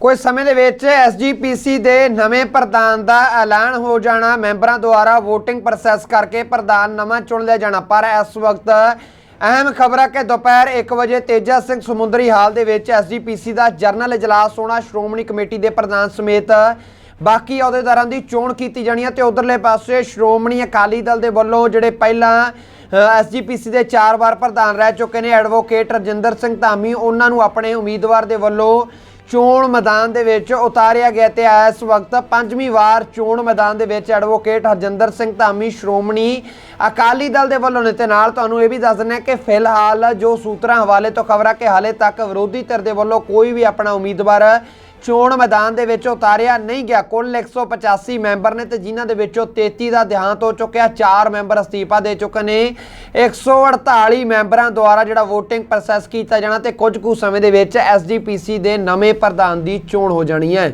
ਕੁਝ ਸਮੇਂ ਦੇ ਵਿੱਚ ਐਸਜੀਪੀਸੀ ਦੇ ਨਵੇਂ ਪ੍ਰਧਾਨ ਦਾ ਐਲਾਨ ਹੋ ਜਾਣਾ, ਮੈਂਬਰਾਂ ਦੁਆਰਾ VOTING ਪ੍ਰੋਸੈਸ ਕਰਕੇ ਪ੍ਰਧਾਨ ਨਵਾਂ ਚੁਣ ਲਿਆ ਜਾਣਾ। ਪਰ ਇਸ ਵਕਤ ਅਹਿਮ ਖਬਰ ਹੈ ਕਿ ਦੁਪਹਿਰ 1 ਵਜੇ ਤੇਜਾ ਸਿੰਘ ਸਮੁੰਦਰੀ ਹਾਲ ਦੇ ਵਿੱਚ ਐਸਜੀਪੀਸੀ ਦਾ ਜਰਨਲ ਇਜਲਾਸ ਹੋਣਾ, ਸ਼੍ਰੋਮਣੀ ਕਮੇਟੀ ਦੇ ਪ੍ਰਧਾਨ ਸਮੇਤ ਬਾਕੀ ਅਹੁਦੇਦਾਰਾਂ ਦੀ ਚੋਣ ਕੀਤੀ ਜਾਣੀ ਹੈ ਤੇ ਉਧਰਲੇ ਪਾਸੇ ਸ਼੍ਰੋਮਣੀ ਅਕਾਲੀ ਦਲ ਦੇ ਵੱਲੋਂ ਜਿਹੜੇ ਪਹਿਲਾਂ ਐਸਜੀਪੀਸੀ ਦੇ ਚਾਰ ਵਾਰ ਪ੍ਰਧਾਨ ਰਹਿ ਚੁੱਕੇ ਨੇ, ਐਡਵੋਕੇਟ ਰਜਿੰਦਰ ਸਿੰਘ ਧਾਮੀ, ਉਹਨਾਂ ਨੂੰ ਆਪਣੇ ਉਮੀਦਵਾਰ ਦੇ ਵੱਲੋਂ ਚੋਣ ਮੈਦਾਨ ਦੇ ਵਿੱਚ ਉਤਾਰਿਆ ਗਿਆ ਤੇ ਇਸ ਵਕਤ ਪੰਜਵੀਂ ਵਾਰ ਚੋਣ ਮੈਦਾਨ ਦੇ ਵਿੱਚ ਐਡਵੋਕੇਟ ਹਰਜਿੰਦਰ ਸਿੰਘ ਧਾਮੀ, ਸ਼੍ਰੋਮਣੀ ਅਕਾਲੀ ਦਲ ਦੇ ਵੱਲੋਂ ਨੇ ਤੇ ਨਾਲ ਤੁਹਾਨੂੰ ਇਹ ਵੀ ਦੱਸ ਦਿੰਦੇ ਹਾਂ ਕਿ ਫਿਲਹਾਲ ਜੋ ਸੂਤਰਾਂ ਹਵਾਲੇ ਤੋਂ ਖਬਰਾਂ ਕਿ ਹਾਲੇ ਤੱਕ ਵਿਰੋਧੀ ਧਿਰ ਦੇ ਵੱਲੋਂ ਕੋਈ ਵੀ ਆਪਣਾ ਉਮੀਦਵਾਰ ਚੋਣ ਮੈਦਾਨ ਦੇ ਵਿੱਚ ਉਤਾਰਿਆ ਨਹੀਂ ਗਿਆ। ਕੁੱਲ 185 ਮੈਂਬਰ ਨੇ ਤੇ ਜਿਨ੍ਹਾਂ ਦੇ ਵਿੱਚੋਂ 33 ਦਾ ਦੇਹਾਂਤ ਹੋ ਚੁੱਕਿਆ 4 ਮੈਂਬਰ ਅਸਤੀਫਾ ਦੇ ਚੁੱਕੇ ਨੇ। 148 ਮੈਂਬਰਾਂ ਦੁਆਰਾ ਜਿਹੜਾ VOTING ਪ੍ਰੋਸੈਸ ਕੀਤਾ ਜਾਣਾ ਤੇ ਕੁਝ ਕੁ ਸਮੇਂ ਦੇ ਵਿੱਚ ਐਸਜੀਪੀਸੀ ਦੇ ਨਵੇਂ ਪ੍ਰਧਾਨ ਦੀ ਚੋਣ ਹੋ ਜਾਣੀ ਹੈ।